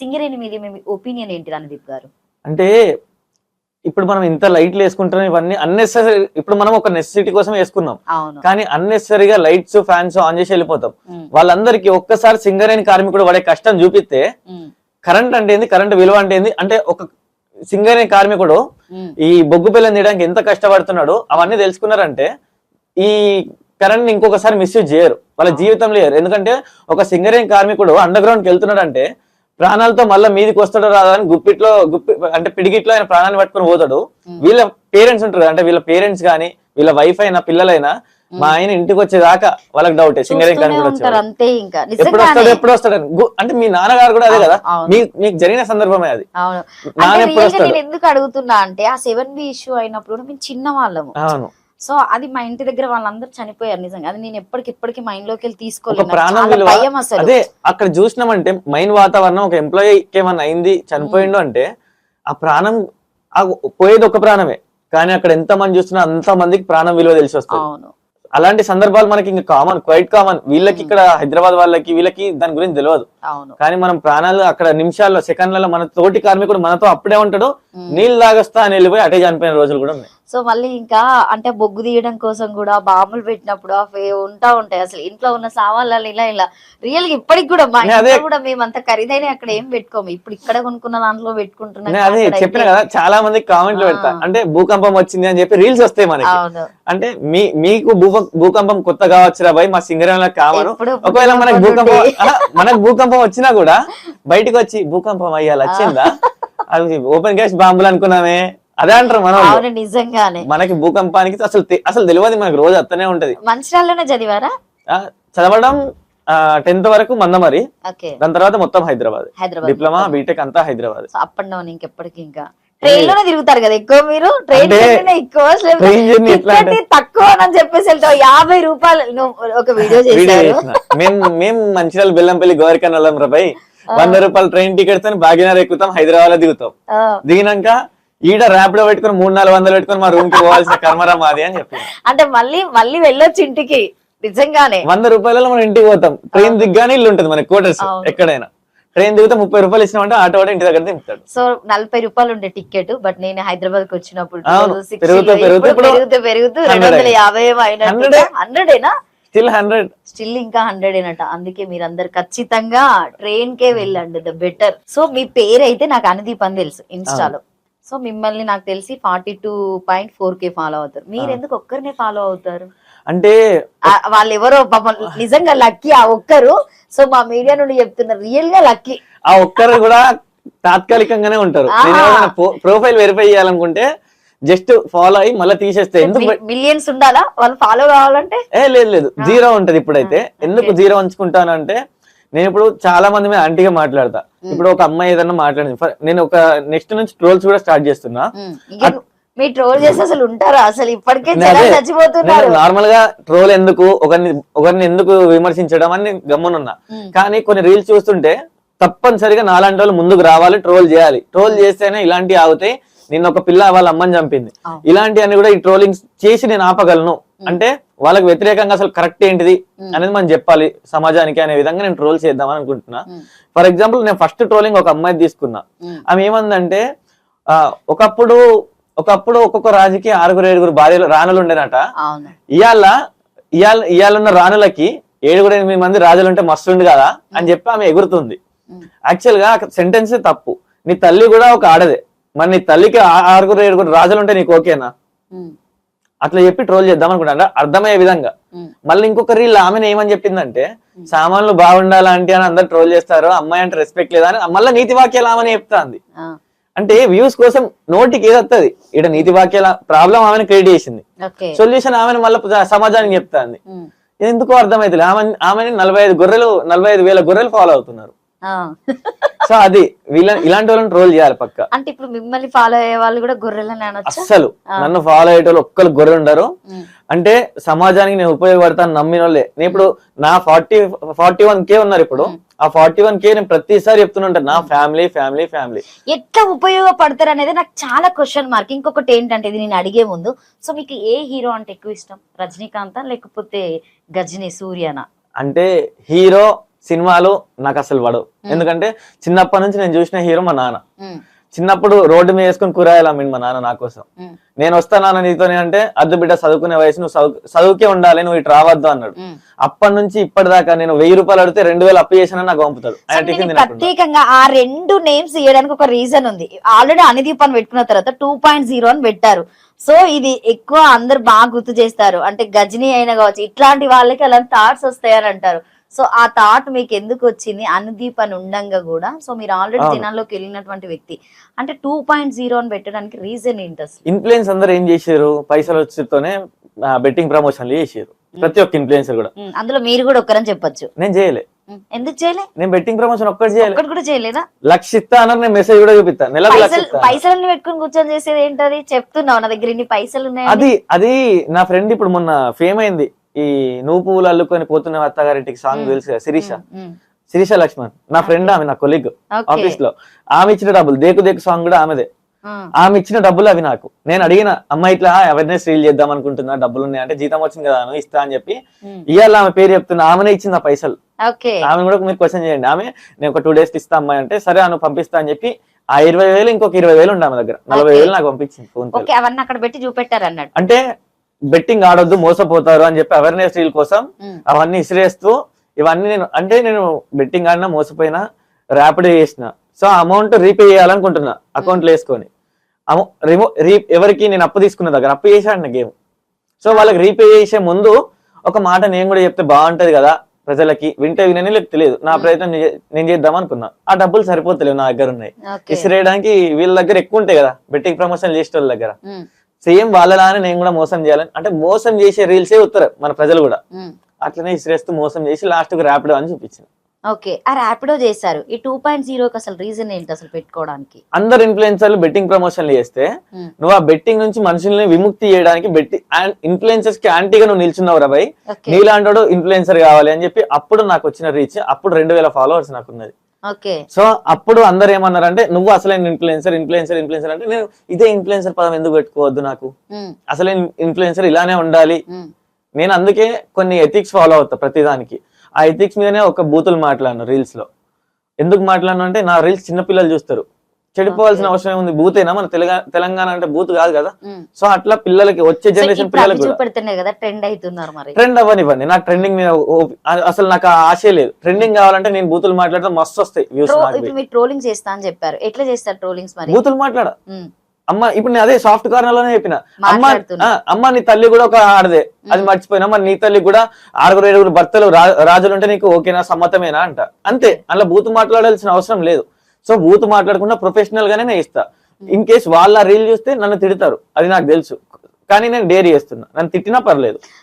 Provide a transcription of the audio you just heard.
సింగరేణి మీద మీ ఒపీనియన్ ఏంటి రణదీప్ గారు? అంటే ఇప్పుడు మనం ఇంత లైట్లు వేసుకుంటున్నాం ఇవన్నీ అన్నెసరీ ఇప్పుడు మనం ఒక నెసెసిటీ కోసం వేసుకున్నాం. కానీ అన్నెసరీగా లైట్స్ ఫ్యాన్స్ ఆన్ చేసి వెళ్ళిపోతాం. వాళ్ళందరికీ ఒక్కసారి సింగరేణి కార్మికుడు పడే కష్టం చూపిస్తే కరెంట్ అంటే ఏంది కరెంట్ విలువ అంటే ఏంది? అంటే ఒక సింగరేణి కార్మికుడు ఈ బొగ్గు పిల్లని తీయడానికి ఎంత కష్టపడుతున్నాడు అవన్నీ తెలుసుకున్నారంటే ఈ కరెంట్ ఇంకొకసారి మిస్యూజ్ చేయరు. వాళ్ళ జీవితం లేరు. ఎందుకంటే ఒక సింగరేణి కార్మికుడు అండర్ గ్రౌండ్కి వెళ్తున్నాడు అంటే ప్రాణాలతో మళ్ళీ మీదికి వస్తాడో రాదా అని గుప్పిట్లో గుప్పి అంటే పిడిగిట్లో ఆయన ప్రాణాన్ని పట్టుకొని పోతాడు. వీళ్ళ పేరెంట్స్ ఉంటారు అంటే వీళ్ళ పేరెంట్స్ గానీ వీళ్ళ వైఫ్ అయినా పిల్లలైనా మా ఆయన ఇంటికి వచ్చేదాకా వాళ్ళకి డౌట్ అంతే ఇంకా. ఎప్పుడు వస్తాడు ఎప్పుడు వస్తాడు అంటే మీ నాన్నగారు కూడా అదే కదా? మీకు జరిగిన సందర్భమే అది. ఎందుకు అడుగుతున్నా అంటే ఆ సెవెన్ బి ఇష్యూ అయినప్పుడు మేము చిన్న వాళ్ళము అవును. సో అది మా ఇంటి దగ్గర వాళ్ళందరూ చనిపోయారు నిజంగా. అది నేను ఎప్పటికి ఇప్పటికి మైండ్లోకి వెళ్ళి తీసుకోలేదు. భయం అసలు. అదే అక్కడ చూసినామంటే మైన్ వాతావరణం ఒక ఎంప్లాయీకి ఏమన్నా అయింది చనిపోయిండు అంటే ఆ ప్రాణం ఆ పోయేది ఒక ప్రాణమే. కానీ అక్కడ ఎంత మంది చూస్తున్నా అంత మందికి ప్రాణం విలువ తెలిసి వస్తుంది. అలాంటి సందర్భాలు మనకి ఇంకా కామన్ క్వైట్ కామన్ వీళ్ళకి. ఇక్కడ హైదరాబాద్ వాళ్ళకి వీళ్ళకి దాని గురించి తెలియదు. అవును. కానీ మనం ప్రాణాలు అక్కడ నిమిషాల్లో సెకండ్లలో మన తోటి కార్మికుడు మనతో అప్పుడే ఉంటాడు. నీళ్ళు తాగొస్తా అని వెళ్ళిపోయి అటే చనిపోయిన రోజులు కూడా ఉన్నాయి. సో మళ్ళీ ఇంకా అంటే బొగ్గు తీయడం కోసం కూడా బాంబులు పెట్టినప్పుడు ఫే- ఉంటా ఉంటాయి. అసలు ఇంట్లో ఉన్న సామాన్లు ఇలా ఇలా. రియల్గా ఇప్పటికి కూడా మా ఇంట్లో కూడా మేము అంత ఖరీదైన అక్కడ ఏం పెట్టుకోము. ఇప్పుడు ఇక్కడ కొనుక్కున్న దాంట్లో పెట్టుకుంటున్నాం నేను అదే చెప్పిన కదా చాలా మంది కామెంట్లు. పెడతా. అంటే భూకంపం వచ్చింది అని చెప్పి రీల్స్ వస్తాయి మనకి. అంటే మీ మీకు భూక- భూకంపం కొత్త కావచ్చురా భయ్? మా సింగరేణిలో కామను. ఎప్పుడు ఒకవేళ మనకు భూకంపం మనకు భూకంపం వచ్చినా కూడా బయటికి వచ్చి భూకంపం అయ్యాలి వచ్చిందా? అది ఓపెన్ గ్యాస్ బాంబులు అనుకున్నామే. అదే అంటారు మన. అవును నిజంగానే. మనకి భూకంపానికి అసలు అసలు తెలియదు మనకు రోజు అత్తనే ఉంటది. మంచిర్యాలలోనే చదివారా? చదవడం టెన్త్ వరకు మందమరి. దాని తర్వాత మొత్తం హైదరాబాద్. డిప్లొమా బీటెక్ అంతా హైదరాబాద్. అప్ అండ్ డౌన్ ఇంకెప్పటికి ఇంకా. ట్రైన్లోనే తిరుగుతారు కదా ఎక్కువ మీరు? ట్రైన్ ఎక్కువ తక్కువ అని చెప్పేసి వెళ్తావు యాభై రూపాయలు. ఒక వీడియో చేశారు. మేము మేము మంచిర్యాల బెల్లంపల్లి గోరికన్ వెళ్ళాం రాబాయ్ వంద రూపాయల ట్రైన్ టికెట్తో భాగ్యనగర్ ఎక్కుతాం హైదరాబాద్లో దిగుతాం దిగినాక ఈడ ర్యాపిడో పెట్టుకొని మూడు నాలుగు వందలు పెట్టుకొని మా రూమ్కి పోవాల్సిన కర్మరా మాది అని చెప్పి. అంటే మళ్ళీ మళ్ళీ వెళ్ళొచ్చు ఇంటికి నిజంగానే. వంద రూపాయలలో మనం ఇంటికి పోతాం. ట్రైన్ దిగ్గానే ఇల్లు ఉంటుంది మన క్వార్టర్స్. ఎక్కడైనా. ట్రైన్ దిగితే ముప్పై రూపాయలు ఇచ్చినామంటే ఆటో ఇంటి దగ్గర దింపుతాడు. సో నలభై రూపాయలు ఉండే టికెట్ బట్ నేను హైదరాబాద్కి వచ్చినప్పుడు అవును, 2016 పెరుగుతూ, లో పెరుగుతూ ఇప్పుడు ఇప్పుడు పెరుగుతూ పెరుగుతూ 100 రెండు వందల యాభై. హండ్రెడ్ ఏనా? స్టిల్ హండ్రెడ్ స్టిల్ ఇంకా హండ్రెడ్ ఏనట. అందుకే మీరందరు ఖచ్చితంగా ట్రైన్ కే వెళ్ళండి ద బెటర్ సో మీ పేరు అయితే నాకు అనుదీప్ అని తెలుసు ఇన్స్టాలో సో మిమ్మల్ని నాకు తెలిసి forty two point four K follow అవుతారు. మీరు. ఎందుకు ఒక్కరినే ఫాలో అవుతారు? అంటే వాళ్ళు ఎవరో నిజంగా లక్కీ ఆ ఒక్కరు. సో మా మీడియా నుండి చెప్తున్నారు రియల్గా లక్కీ. ఆ ఒక్కరు కూడా తాత్కాలికంగానే ఉంటారు. ప్రొఫైల్ వెరిఫై చేయాలనుకుంటే జస్ట్ ఫాలో అయ్యి మళ్ళీ తీసేస్తే ఎందుకు మిలియన్స్ ఉండాలా? వాళ్ళు ఫాలో కావాలంటే? ఏ లేదు లేదు. జీరో ఉంటది ఇప్పుడైతే. ఎందుకు. జీరో ఉంచుకుంటానంటే నేను ఇప్పుడు చాలా మంది మీద అంటిగా మాట్లాడతా. ఇప్పుడు ఒక అమ్మాయి ఏదన్నా మాట్లాడింది. నేను ఒక నెక్స్ట్ నుంచి ట్రోల్స్ కూడా స్టార్ట్ చేస్తున్నా. మీ ట్రోల్ చేసి అసలు ఉంటారా? అసలు ఇప్పటికే చచ్చిపోతున్నారు. నేను నార్మల్గా ట్రోల్ ఎందుకు ఒకరిని ఒకరిని ఎందుకు విమర్శించడం అని నేను గమ్మునున్నా కానీ కొన్ని రీల్స్ చూస్తుంటే తప్పనిసరిగా నాలాంటి వాళ్ళు ముందుకు రావాలి ట్రోల్ చేయాలి. ట్రోల్ చేస్తేనే ఇలాంటివి ఆగుతాయి నిన్న ఒక పిల్ల వాళ్ళ అమ్మని చంపింది. అవును. ఇలాంటివన్నీ కూడా ఈ ట్రోలింగ్స్ చేసి నేను ఆపగలను. అంటే వాళ్ళకి వ్యతిరేకంగా అసలు కరెక్ట్ ఏంటిది అనేది మనం చెప్పాలి సమాజానికి అనే విధంగా నేను ట్రోల్ చేద్దాం అనుకుంటున్నా. ఫర్ ఎగ్జాంపుల్ నేను ఫస్ట్ ట్రోలింగ్ ఒక అమ్మాయి తీసుకున్నా. ఆమె ఏమందంటే ఒకప్పుడు ఒకప్పుడు ఒక్కొక్క రాజుకి ఆరుగురు ఏడుగురు భార్యలు రాణులు ఉండేనట. ఇవాళ ఇవాళ ఇవాళ రాణులకి ఏడుగురు ఎనిమిది మంది రాజులు ఉంటే మస్తు ఉంది కదా అని చెప్పి ఆమె ఎగురుతుంది. యాక్చువల్గా సెంటెన్స్ తప్పు. నీ తల్లి కూడా ఒక ఆడదే. మరి నీ తల్లికి ఆరుగురు ఏడుగురు రాజులు ఉంటే నీకు ఓకేనా? అట్లా చెప్పి ట్రోల్ చేద్దాం అనుకుంటా. అర్థమయ్యే విధంగా. మళ్ళీ ఇంకొక రీల్ ఆమెను ఏమని చెప్పిందంటే సామాన్లు బాగుండాలా అంటే అని అందరు ట్రోల్ చేస్తారు. అమ్మాయి అంటే రెస్పెక్ట్ లేదా అని. మళ్ళీ నీతి వాక్యాలు ఆమెను చెప్తాంది. అంటే వ్యూస్ కోసం నోటికి ఏదొస్తుంది ఇక్కడ నీతి వాక్యాల ప్రాబ్లం ఆమెను క్రియేట్ చేసింది. సొల్యూషన్ ఆమెను మళ్ళీ సమాజానికి చెప్తాంది. ఎందుకో అర్థమైతలే ఆమె ఆమెని నలభై ఐదు గొర్రెలు నలభై ఐదు వేల గొర్రెలు ఫాలో అవుతున్నారు. సో అది వీళ్ళ ఇలాంటి వాళ్ళని ట్రోల్ చేయాలి పక్క. అంటే ఇప్పుడు మిమ్మల్ని ఫాలో అయ్యే వాళ్ళు కూడా గొర్రెలని అనొచ్చా? అస్సలు. ఆ. నన్ను ఫాలో అయ్యేటోళ్ళు ఒక్కరు గొర్రె ఉండరు. అంటే సమాజానికి నేను ఉపయోగపడతాను నమ్మిన వాళ్ళే. నేను ఇప్పుడు నా ఫార్టీ ఫార్టీ వన్ కే ఉన్నారు ఇప్పుడు. ఆ ఫార్టీ వన్ కే నేను ప్రతిసారి చెప్తుంటాను. నా ఫ్యామిలీ ఫ్యామిలీ ఫ్యామిలీ ఎట్లా ఉపయోగపడతారు అనేది నాకు చాలా క్వశ్చన్ మార్క్ ఇంకొకటి ఏంటంటే ఇది నేను అడిగే ముందు. సో మీకు ఏ హీరో అంటే ఎక్కువ ఇష్టం? రజనీకాంత్ లేకపోతే గజనీ సూర్యనా? అంటే హీరో సినిమాలు నాకు అసలు పడవు. ఎందుకంటే చిన్నప్పటి నుంచి నేను చూసిన హీరో మా నాన్న. చిన్నప్పుడు రోడ్డు మీద వేసుకుని కూరగాయలు అమ్మిండు మా నాన్న నా కోసం. నేను వస్తాను నీతోనే అంటే అద్దు బిడ్డ చదువుకునే వయసు నువ్వు చదువు చదువుకే ఉండాలి నువ్వు ఇటు రావద్దు అన్నాడు. అప్పటి నుంచి ఇప్పటిదాకా నేను వెయ్యి రూపాయలు అడిగితే రెండు వేలు అప్పు చేసినా నాకు పంపుతాడు. ప్రత్యేకంగా ఆ రెండు నేమ్స్ ఇవ్వడానికి ఒక రీజన్ ఉంది. ఆల్రెడీ అనిదీప్ అని పెట్టుకున్న తర్వాత టూ పాయింట్ జీరో అని పెట్టారు. సో ఇది ఎక్కువ అందరు బాగా గుర్తు చేస్తారు. అంటే గజనీ అయినా కావచ్చు ఇట్లాంటి వాళ్ళకి అలాంటి థాట్స్ వస్తాయని అంటారు. సో ఆ థాట్ మీకు ఎందుకు వచ్చింది? అనుదీప్ అని ఉండంగా కూడా. సో మీరు ఆల్రెడీ అవును. జనాల్లోకి వెళ్ళినటువంటి వ్యక్తి. అంటే టూ పాయింట్ జీరో అని పెట్టడానికి రీజన్ ఏంటి అసలు? ఇన్ఫ్లుయెన్స్ అందరు ఏం చేశారు? పైసలు వచ్చితోనే బెట్టింగ్ ప్రమోషన్లు చేసారు ప్రతి ఒక్క ఇన్ఫ్లుయెన్సర్ కూడా. అందులో మీరు కూడా ఒక్కరని చెప్పొచ్చు. నేను చేయలే. ఎందుకు చేయలే? నేను బెట్టింగ్ ప్రమోషన్ ఒక్కటి చేయాలి. ఒక్కటి కూడా చేయలేదా? లక్ష ఇస్తా అన్నారు నేను మెసేజ్ కూడా చూపిస్తాను లక్ష పైసలు పెట్టుకుని కూర్చొని చేసేది ఏంటది? చెప్తున్నావు నా దగ్గర ఇన్ని పైసలు ఉన్నాయి అది అది నా ఫ్రెండ్ ఇప్పుడు మొన్న ఫేమ్ అయింది. ఈ నువ్వు పువ్వులు అల్లుకొని పోతున్న అత్తగారింటికి సాంగ్ తెలుసు కదా శిరీష. శిరీష లక్ష్మణ్ నా ఫ్రెండ్ ఆమె నా కొలీగ్ ఆఫీస్లో. ఆమె ఇచ్చిన డబ్బులు దేకు దేకు సాంగ్ కూడా ఆమెదే. ఆమె ఇచ్చిన డబ్బులు అవి నాకు. నేను అడిగిన అమ్మ ఇట్లా అవేర్నెస్ రీల్ చేద్దాం అనుకుంటున్నా డబ్బులు ఉన్నాయి అంటే జీతం వచ్చింది కదా ఇస్తా అని చెప్పి ఇవాళ ఆమె పేరు చెప్తున్నా ఆమెనే ఇచ్చింది ఆ పైసలు. ఆమె కూడా మీరు క్వశ్చన్ చేయండి. ఆమె నేను ఒక టూ డేస్ ఇస్తా అమ్మాయి అంటే సరే ఆమె పంపిస్తా అని చెప్పి ఆ ఇరవై వేలు ఇంకొక ఇరవై వేలు ఉండే ఆమె దగ్గర. నలభై. వేలు నాకు పంపించింది ఫోన్ అవన్నీ అక్కడ పెట్టి చూపెట్టారు అన్నట్టు అంటే బెట్టింగ్ ఆడొద్దు మోసపోతారు అని చెప్పి అవేర్నెస్ రీల్ కోసం అవన్నీ ఇసిరేస్తూ ఇవన్నీ నేను అంటే నేను బెట్టింగ్ ఆడినా మోసపోయినా ర్యాపిడ్ చేసిన. సో అమౌంట్ రీపే చేయాలనుకుంటున్నా అకౌంట్లో వేసుకొని అమౌ- రిమో రీ ఎవరికి నేను అప్పు తీసుకున్న దగ్గర అప్పు చేశాను గేమ్ సో వాళ్ళకి రీపే చేసే ముందు ఒక మాట నేను కూడా చెప్తే బాగుంటది కదా ప్రజలకి. వింటే వినని లేక తెలియదు. నా ప్రయత్నం నే- నేను చేద్దాం అనుకున్నా. ఆ డబ్బులు సరిపోతలేవు నా దగ్గర ఉన్నాయి. ఇసిరేయడానికి వీళ్ళ దగ్గర ఎక్కువ ఉంటాయి కదా బెట్టింగ్ ప్రమోషన్ చేసే వాళ్ళ దగ్గర సేమ్ వాళ్ళలానే నేను కూడా మోసం చేయాలని అంటే మోసం చేసే రీల్సే వస్తారు మన ప్రజలు కూడా. అట్లనే ఇసిరేస్తూ మోసం చేసి లాస్ట్కు ర్యాపిడ్ అని చూపించింది ఓకే ఆ ర్యాపిడో చేశారు. ఈ టూ పాయింట్ జీరోకి అసలు రీజన్ ఏంటి అసలు పెట్టుకోవడానికి? అందరు ఇన్ఫ్లుయెన్సర్లు బెట్టింగ్ ప్రమోషన్లు చేస్తే నువ్వు ఆ బెట్టింగ్ నుంచి మనుషుల్ని విముక్తి చేయడానికి బెట్టి ఇన్ఫ్లుయెన్సర్స్కి యాంటీగా నువ్వు నిల్చున్నావు రా భయ్? ఓకే. నీలాంటోడు ఇన్ఫ్లుయెన్సర్ కావాలి అని చెప్పి అప్పుడు నాకు వచ్చిన రీచ్ అప్పుడు రెండు వేల ఫాలోవర్స్ నాకు ఉన్నది. సో అప్పుడు అందరు ఏమన్నారంటే నువ్వు అసలైన ఇన్ఫ్లుయెన్సర్ ఇన్ఫ్లుయెన్సర్ ఇన్ఫ్లుయెన్సర్ అంటే నేను ఇదే ఇన్ఫ్లుయెన్సర్ పదం ఎందుకు పెట్టుకోవద్దు నాకు? అసలైన ఇన్ఫ్లుయెన్సర్ ఇలానే ఉండాలి. నేను అందుకే కొన్ని ఎథిక్స్ ఫాలో అవుతా ప్రతిదానికి. ఆ ఎథిక్స్ మీదనే ఒక బూతులు మాట్లాడను రీల్స్లో. ఎందుకు మాట్లాడను అంటే నా రీల్స్ చిన్న పిల్లలు చూస్తారు. చెడిపోవాల్సిన. అవసరం ఉంది బూత్ అయినా మన తెలంగాణ తెలంగాణ అంటే బూత్ కాదు కదా. సో అట్లా పిల్లలకి వచ్చే జనరేషన్ పిల్లలకి ట్రెండ్ అవ్వనివ్వండి. నాకు ట్రెండింగ్ మీద అసలు నాకు ఆశే లేదు. ట్రెండింగ్ కావాలంటే నేను బూతులు మాట్లాడితే మస్తు వస్తాయి వ్యూస్ ట్రోలింగ్ చేస్తా అని చెప్పారు. ఎట్లా చేస్తారు ట్రోలింగ్స్ మరి? బూతులు మాట్లాడ. అమ్మ ఇప్పుడు నేను అదే సాఫ్ట్ కార్నర్లోనే చెప్పిన. అమ్మ అమ్మ నీ తల్లి కూడా ఒక ఆడదే. అది మర్చిపోయినా మరి నీ తల్లి కూడా ఆరుగురు ఏడుగురు భర్తలు రాజులు ఉంటే నీకు ఓకేనా సమ్మతమేనా అంట. అంతే. అలా బూత్ మాట్లాడాల్సిన అవసరం లేదు. సో బూత్ మాట్లాడకుండా ప్రొఫెషనల్ గానే నేను ఇస్తా. ఇన్ కేస్ వాళ్ళ రీల్ చూస్తే నన్ను తిడతారు. అది నాకు తెలుసు. కానీ నేను డేర్ చేస్తున్నా. నన్ను తిట్టినా పర్లేదు.